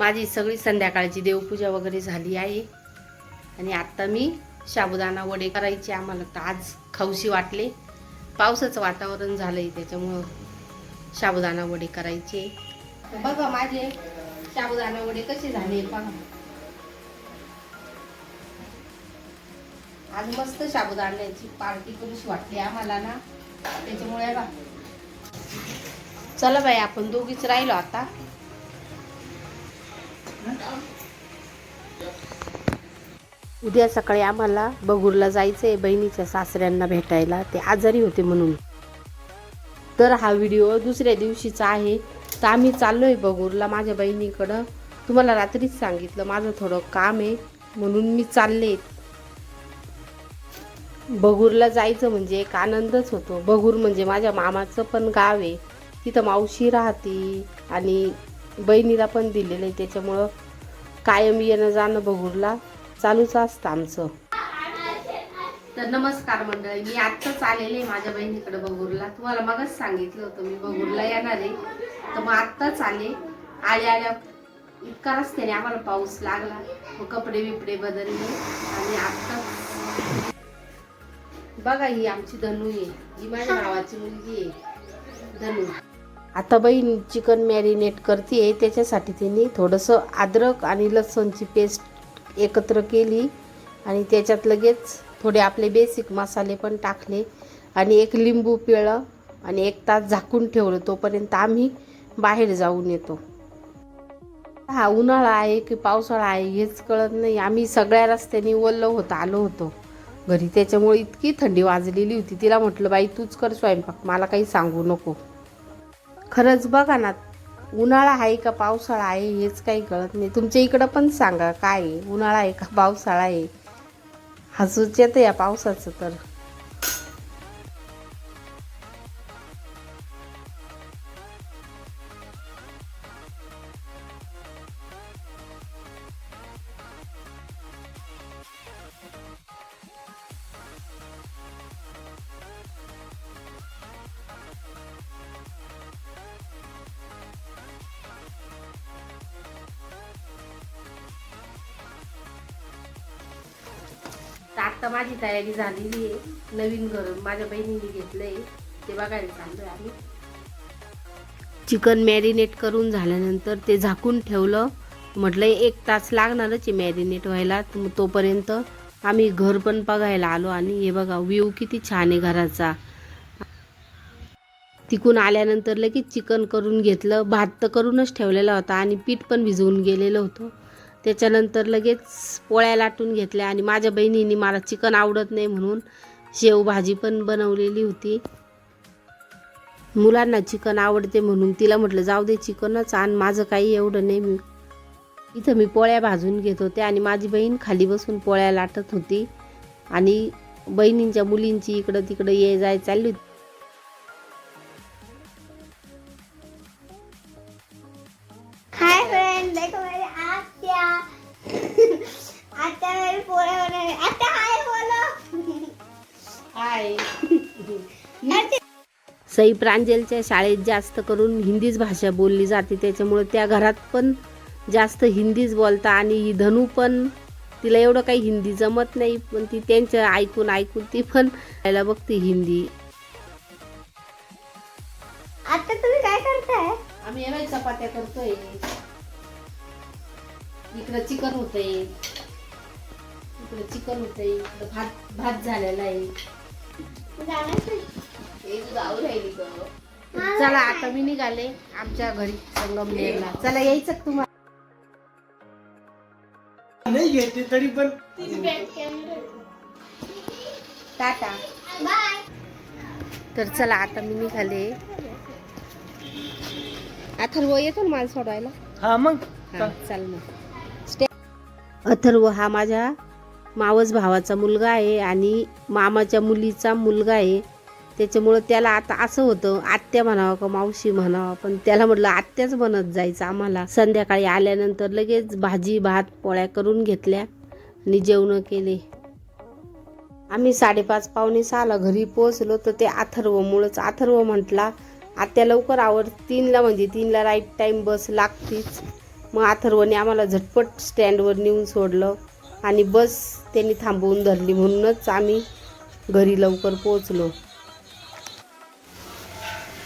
माझी सगळी संध्याकाळची देवपूजा वगैरे झाली आहे. आणि आत्ता मी साबुदाणा वडे करायचे. आम्हाला तर आज खाऊशी वाटले. पावसाचं वातावरण झालंय त्याच्यामुळं साबुदाणा वडे करायचे. बघा माझे साबुदाणा वडे कसे झाले बघा आज मस्त साबुदाण्याची पार्टी करूशी वाटली आम्हाला ना. त्याच्यामुळे बा चला बाई आपण दोघीच राहिलो आता. उद्या सकाळी आम्हाला बगूरला आहे बहिणीच्या सासऱ्यांना भेटायला. ते आजारी होते म्हणून. तर हा व्हिडिओ दुसऱ्या दिवशीचा आहे. तर आम्ही चाललोय बगूरला माझ्या बहिणीकडं. तुम्हाला रात्रीच सांगितलं माझं थोडं काम आहे म्हणून मी चालले. बगूरला जायचं म्हणजे एक आनंदच होतो. बगूर म्हणजे माझ्या मामाचं पण गाव आहे. तिथं मावशी राहते आणि बहिणीला पण दिलेलं आहे. त्याच्यामुळं कायम येणं जाणं बघूरला चालूच असतं आमचं. तर नमस्कार मंडळी मी आत्ताच आलेले माझ्या बहिणीकडे बघूरला. तुम्हाला मगच सांगितलं होतं मी बघूरला येणार आहे. तर मग आत्ताच आले. आल्या आल्या इतका रस्त्याने आम्हाला पाऊस लागला. मग कपडे बिपडे बदलले आणि आत्ताच बघा ही आमची धनू आहे. ही माझ्या भावाची मुलगी आहे. धनू. आता बाई चिकन मॅरिनेट करते त्याच्यासाठी तिने थोडंसं अद्रक आणि लसणची पेस्ट एकत्र केली आणि त्याच्यात लगेच थोडे आपले बेसिक मसाले पण टाकले आणि एक लिंबू पिळं आणि एक तास झाकून ठेवलं तोपर्यंत आम्ही बाहेर जाऊन येतो. हा उन्हाळा आहे की पावसाळा आहे हेच कळत नाही. आम्ही सगळ्या रस्त्याने ओल्ल होत आलो होतो. घरी त्याच्यामुळे इतकी थंडी वाजलेली होती. तिला म्हटलं बाई तूच कर स्वयंपाक मला काही सांगू नको. खरंच बघा ना उन्हाळा आहे का पावसाळा आहे हेच काही कळत नाही. तुमच्या इकडं पण सांगा काय आहे? उन्हाळा आहे का पावसाळा आहे? हसूच येतं या पावसाचं तर. तर आता माझी तयारी झालेली आहे. नवीन घर माझ्या बहिणीने घेतलंय. ते बघायला चाललोय आम्ही. चिकन मॅरिनेट करून झाल्यानंतर ते झाकून ठेवलं. म्हटलं एक तास लागणारच आहे मॅरिनेट व्हायला. तोपर्यंत आम्ही घर पण बघायला आलो आणि हे बघा व्ह्यू किती छान आहे घराचा. तिकून आल्यानंतर लगेच चिकन करून घेतलं. भात तर करूनच ठेवलेला होता आणि पीठ पण भिजवून गेलेलं होतं. त्याच्यानंतर लगेच पोळ्या लाटून घेतल्या आणि माझ्या बहिणीने मला चिकन आवडत नाही म्हणून शेवभाजी पण बनवलेली होती. मुलांना चिकन आवडते म्हणून तिला म्हटलं जाऊ दे चिकनच आण माझं काही एवढं नाही. मी इथं मी पोळ्या भाजून घेत होते आणि माझी बहीण खाली बसून पोळ्या लाटत होती आणि बहिणींच्या मुलींची इकडं तिकडं ये जाय चालली होती. हाय आत्या मेरी पोळे बनाने आत्या हाय बोलो. हाय. सई प्रांजलच्या शाळेत जास्त करून हिंदीच भाषा बोलली जाते. त्याच्यामुळे त्या घरात पण जास्त हिंदीच बोलता आणि ही धनू पण तिला एवढं काही हिंदी जमत नाही पण ती त्यांच्या ऐकून ऐकून ती पण यायला बघते हिंदी. आता तुम्ही काय करताय? आम्ही एवढ्या चपात्या करतोय. इकडं चिकन होतंय. इकडं चिकन होतंय इकडं भात भात झालेला आहे. हे राहिली गं. चला आता मी निघाले आमच्या घरी संगमनेरला चला यायचं का तुम्हाला नाही घेते तरी पण. टाटा. बाय तर चला आता मी निघाले. अथर्व येतो ना मला सोडवायला? हा मग. हा, चल मग. स्टे अथर्व हा माझ्या मावस भावाचा मुलगा आहे आणि मामाच्या मुलीचा मुलगा आहे. त्याच्यामुळं त्याला आता असं होतं आत्या म्हणावं का मावशी म्हणावं पण त्याला म्हटलं आत्याच बनत जायचं आम्हाला. संध्याकाळी आल्यानंतर लगेच भाजी भात पोळ्या करून घेतल्या आणि जेवणं केले. आम्ही साडेपाच पावणे सहाला घरी पोहोचलो तर ते अथर्वमुळंच अथर्व म्हटला आत्या लवकर आवर तीनला म्हणजे तीनला राईट टाईम बस लागतीच. मग अथर्वने आम्हाला झटपट स्टँडवर नेऊन सोडलं. आणि बस त्यांनी थांबवून धरली म्हणूनच आम्ही घरी लवकर पोहोचलो.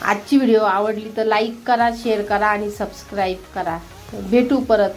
आजची व्हिडिओ आवडली तर लाईक करा शेअर करा आणि सबस्क्राईब करा. भेटू परत.